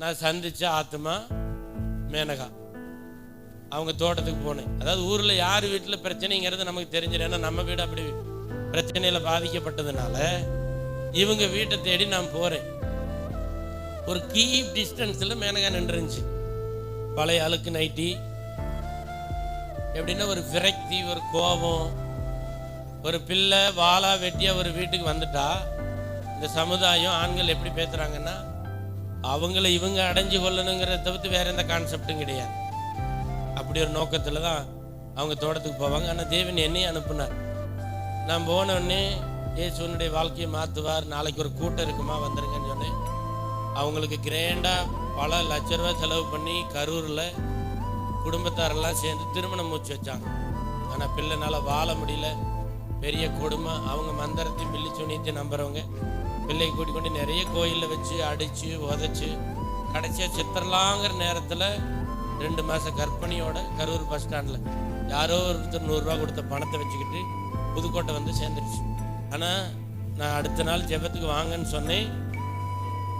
நான் சந்தித்த ஆத்மா மேனகா. அவங்க தோட்டத்துக்கு போனேன். அதாவது ஊரில் யார் வீட்டில் பிரச்சனைங்கிறது நமக்கு தெரிஞ்சிடும். ஏன்னா நம்ம வீடு அப்படி பிரச்சனையில் பாதிக்கப்பட்டதுனால இவங்க வீட்டை தேடி நான் போகிறேன் ஒரு கீப் டிஸ்டன்ஸில் மேனகா நின்றுருந்துச்சு. பழைய அழுக்கு நைட்டி எப்படின்னா ஒரு விரக்தி ஒரு கோபம் ஒரு பிள்ளை வாழா வெட்டியாக ஒரு வீட்டுக்கு வந்துட்டா. இந்த சமுதாயம் ஆண்கள் எப்படி பேசுகிறாங்கன்னா அவங்கள இவங்க அடைஞ்சு கொள்ளணுங்கிறத தவிர்த்து வேற எந்த கான்செப்டும் கிடையாது. அப்படி ஒரு நோக்கத்தில் தான் அவங்க தோட்டத்துக்கு போவாங்க. ஆனால் தேவன் என்னையும் அனுப்புனார். நான் போனோடனே இயேசுனுடைய வாழ்க்கையை மாற்றுவார் நாளைக்கு ஒரு கூட்டம் இருக்குமா வந்துருங்கன்னு சொன்னேன். அவங்களுக்கு கிரேண்டாக பல லட்ச ரூபா செலவு பண்ணி கரூரில் குடும்பத்தாரெல்லாம் சேர்ந்து திருமணம் மூச்சு வச்சாங்க. ஆனால் பிள்ளைனால வாழ முடியல. பெரிய கொடுமை. அவங்க மந்திரத்தையும் பில்லி சுனியத்தையும் நம்புறவங்க. பிள்ளையை கூட்டிக்கொண்டு நிறைய கோயிலில் வச்சு அடித்து உதச்சி கடைசியாக சித்திரலாங்கிற நேரத்தில் ரெண்டு மாதம் கர்ப்பிணியோட கரூர் பஸ் ஸ்டாண்டில் யாரோ ஒருத்தர் நூறுரூவா கொடுத்த பணத்தை வச்சுக்கிட்டு புதுக்கோட்டை வந்து சேர்ந்துருச்சு. ஆனால் நான் அடுத்த நாள் ஜெபத்துக்கு வாங்கன்னு சொன்னேன்.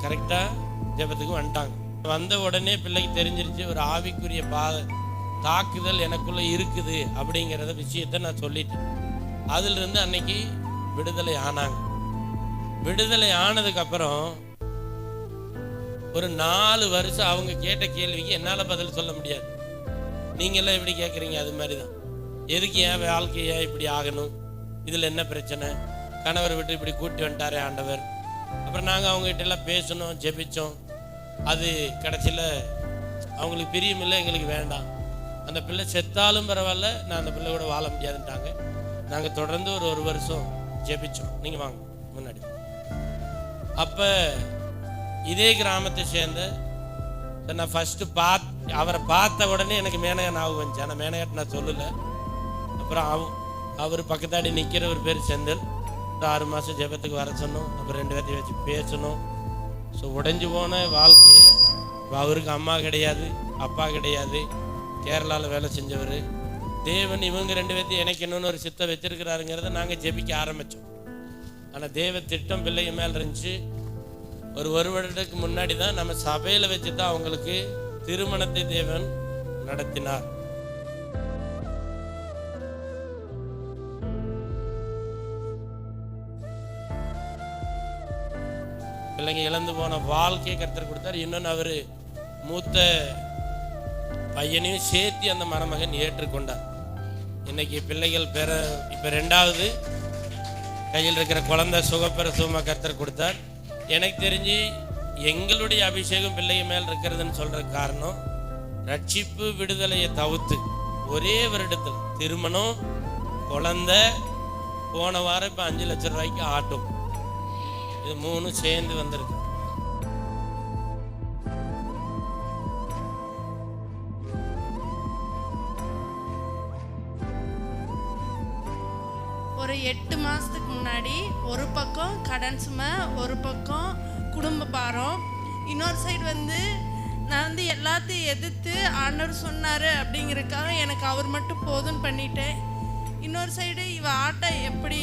கரெக்டாக ஜெபத்துக்கு வந்துட்டாங்க. வந்த உடனே பிள்ளைக்கு தெரிஞ்சிருச்சு ஒரு ஆவிக்குரிய பா தாக்குதல் எனக்குள்ளே இருக்குது அப்படிங்கிறத விஷயத்தை நான் சொல்லிட்டேன். அதிலிருந்து அன்னைக்கு விடுதலை ஆனாங்க. விடுதலை ஆனதுக்கு அப்புறம் ஒரு நாலு வருஷம் அவங்க கேட்ட கேள்விக்கு என்னால் பதில் சொல்ல முடியாது. நீங்களாம் எப்படி கேட்குறீங்க அது மாதிரி தான் எதுக்கு ஏன் வாழ்க்கை ஏன் இப்படி ஆகணும்? இதில் என்ன பிரச்சனை? கணவர் விட்டு இப்படி கூட்டி வந்துட்டாரே ஆண்டவர். அப்புறம் நாங்கள் அவங்ககிட்ட எல்லாம் பேசணும் ஜெபிச்சோம். அது கடைசியில் அவங்களுக்கு பிரியமில்லை எங்களுக்கு வேண்டாம். அந்த பிள்ளை செத்தாலும் பரவாயில்ல நான் அந்த பிள்ளை கூட வாழ முடியாதுன்ட்டாங்க. நாங்கள் தொடர்ந்து ஒரு ஒரு வருஷம் ஜெபிச்சோம். நீங்கள் வாங்க முன்னாடி. அப்போ இதே கிராமத்தை சேர்ந்த நான் ஃபஸ்ட்டு பாத் அவரை பார்த்த உடனே எனக்கு மேனகன் ஞாபகம் வந்துச்சு. ஆனால் மேனகாட்ட நான் சொல்லலை. அப்புறம் அவ அவர் பக்கத்தாடி நிற்கிற ஒரு பேர் செந்தில். ஒரு ஆறு மாதம் ஜெபத்துக்கு வர சொன்னோம். அப்புறம் ரெண்டு பேர்த்தையும் வச்சு பேசணும் ஸோ உடைஞ்சு போன வாழ்க்கையை அவருக்கு அம்மா கிடையாது அப்பா கிடையாது கேரளாவில் வேலை செஞ்சவர். தேவன் இவங்க ரெண்டு பேர்த்தையும் இணைக்கணும்னு ஒரு சித்தை வச்சிருக்கிறாருங்கிறத நாங்கள் ஜெபிக்க ஆரம்பித்தோம் ஆனால் தேவ திட்டம் பிள்ளைங்க மேலே இருந்துச்சு. ஒரு ஒரு வருடத்துக்கு முன்னாடி தான் நம்ம சபையில் வச்சு தான் அவங்களுக்கு திருமணத்தை தேவன் நடத்தினார். பிள்ளைங்க இழந்து போன வாழ்க்கையை கருத்தர் கொடுத்தார். இன்னொன்று அவர் மூத்த பையனையும் சேர்த்து அந்த மணமகன் ஏற்றுக்கொண்டார். இன்னைக்கு பிள்ளைகள் பெற இப்போ ரெண்டாவது கையில் இருக்கிற குழந்தை சுகப்பெற சுகமாக கருத்தர் கொடுத்தார். எனக்கு தெரிஞ்சு எங்களுடைய அபிஷேகம் பிள்ளைங்க மேல் இருக்கிறதுன்னு சொல்ற காரணம் ரட்சிப்பு விடுதலையை தவிர்த்து ஒரே வருடத்தில் திருமணம் குழந்தை போன வாரம் இப்போ அஞ்சு லட்சம் ரூபாய்க்கு ஆட்டும் இது மூணும் சேர்ந்து வந்திருக்கு. ஒரு எட்டு மாதத்துக்கு முன்னாடி ஒரு பக்கம் கடன் சுமை ஒரு பக்கம் குடும்ப பாரம். இன்னொரு சைடு வந்து நான் வந்து எல்லாத்தையும் எதிர்த்து ஆண்டவர் சொன்னார் அப்படிங்கிறதுக்காக எனக்கு அவர் மட்டும் போதும்னு பண்ணிட்டேன். இன்னொரு சைடு இவ ஆட்டம் எப்படி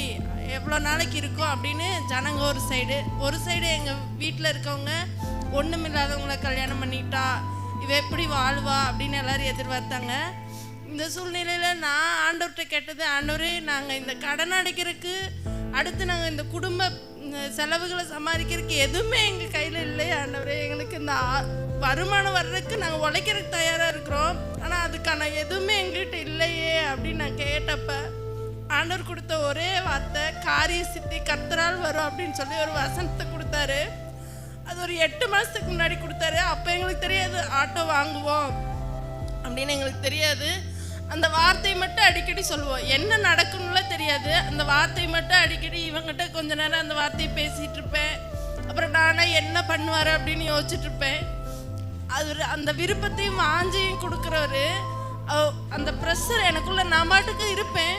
எவ்வளோ நாளைக்கு இருக்கும் அப்படின்னு ஜனங்க ஒரு சைடு ஒரு சைடு எங்கள் வீட்டில் இருக்கவங்க ஒன்றுமில்லாதவங்கள கல்யாணம் பண்ணிட்டா இவ எப்படி வாழ்வா அப்படின்னு எல்லோரும் எதிர்பார்த்தாங்க. இந்த சூழ்நிலையில் நான் ஆண்டவர்கிட்ட கேட்டது ஆண்டவரே நாங்கள் இந்த கடன் அடைக்கிறதுக்கு அடுத்து நாங்கள் இந்த குடும்ப செலவுகளை சமாளிக்கிறதுக்கு எதுவுமே எங்கள் கையில் இல்லை ஆண்டவரே. எங்களுக்கு இந்த ஆ- வருமானம் வர்றதுக்கு நாங்கள் உழைக்கிறதுக்கு தயாராக இருக்கிறோம். ஆனால் அதுக்கான எதுவுமே எங்கள்கிட்ட இல்லையே அப்படின்னு நான் கேட்டப்ப ஆண்டவர் கொடுத்த ஒரே வார்த்தை காரிய சித்தி கர்த்தரால் வரும் அப்படின்னு சொல்லி ஒரு வசனத்தை கொடுத்தாரு. அது ஒரு எட்டு மாதத்துக்கு முன்னாடி கொடுத்தாரு. அப்போ எங்களுக்கு தெரியாது ஆட்டோ வாங்குவோம் அப்படின்னு எங்களுக்கு தெரியாது. அந்த வார்த்தையை மட்டும் அடிக்கடி சொல்லுவோம். என்ன நடக்கும்னுலாம் தெரியாது. அந்த வார்த்தையை மட்டும் அடிக்கடி இவங்கிட்ட கொஞ்ச நேரம் அந்த வார்த்தையை பேசிகிட்டு இருப்பேன். அப்புறம் நானே என்ன பண்ணுவார் அப்படின்னு யோசிச்சுட்டு இருப்பேன். அது அந்த விருப்பத்தையும் வாஞ்சையும் கொடுக்குறவர் அந்த ப்ரெஷர் எனக்குள்ள நான் பாட்டுக்கு இருப்பேன்.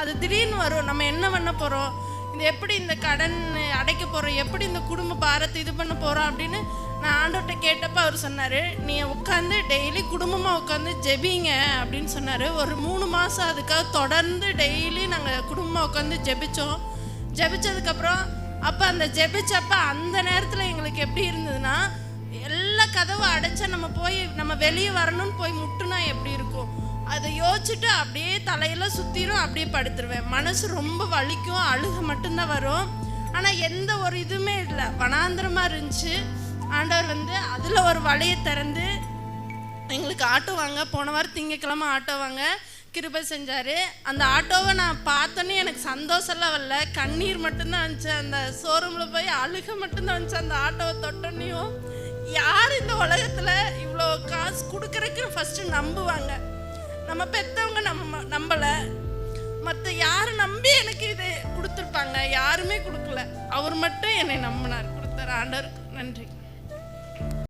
அது திடீர்னு வரும். நம்ம என்ன பண்ண போகிறோம் இது எப்படி இந்த கடன் அடைக்க போகிறோம் எப்படி இந்த குடும்ப பாரத்தை இது பண்ண போகிறோம் அப்படின்னு நான் ஆண்டோட்ட கேட்டப்ப அவர் சொன்னார் நீ உட்காந்து டெய்லி குடும்பமாக உட்காந்து ஜெபிங்க அப்படின்னு சொன்னார். ஒரு மூணு மாதம் அதுக்காக தொடர்ந்து டெய்லி நாங்கள் குடும்பமாக உட்காந்து ஜெபிச்சோம். ஜெபிச்சதுக்கப்புறம் அப்போ அந்த ஜெபிச்சப்ப அந்த நேரத்தில் எங்களுக்கு எப்படி இருந்ததுன்னா எல்லா கதவும் அடைச்சா நம்ம போய் நம்ம வெளியே வரணும்னு போய் முட்டுனா எப்படி இருக்கும்? அதை யோசிச்சுட்டு அப்படியே தலையில சுத்திரும் அப்படியே படுத்துருவேன். மனசு ரொம்ப வலிக்கும் அழுக மட்டும்தான் வரும். ஆனால் எந்த ஒரு இதுவுமே இல்லை. வனாந்திரமாக இருந்துச்சு. ஆண்டவர் வந்து அதில் ஒரு வழியை திறந்து எங்களுக்கு ஆட்டோ வாங்க. போன வாரம் திங்கக்கிழமை ஆட்டோ வாங்க. கிருபை செஞ்சார். அந்த ஆட்டோவை நான் பார்த்தோன்னே எனக்கு சந்தோஷம்லாம் வரல. கண்ணீர் மட்டும்தான் வந்துச்சு அந்த ஷோரூமில் போய் அழுக மட்டும்தான் வந்துச்சு அந்த ஆட்டோவை தொட்டோன்னையும் யார் இந்த உலகத்தில் இவ்வளோ காசு கொடுக்குறக்கு ஃபஸ்ட்டு நம்புவாங்க. நம்ம பெற்றவங்க நம்ம நம்பலை. மற்ற யார் நம்பி எனக்கு இது கொடுத்துருப்பாங்க. யாருமே கொடுக்கல. அவர் மட்டும் என்னை நம்பினார். கொடுத்தார் ஆண்டவருக்கு நன்றி.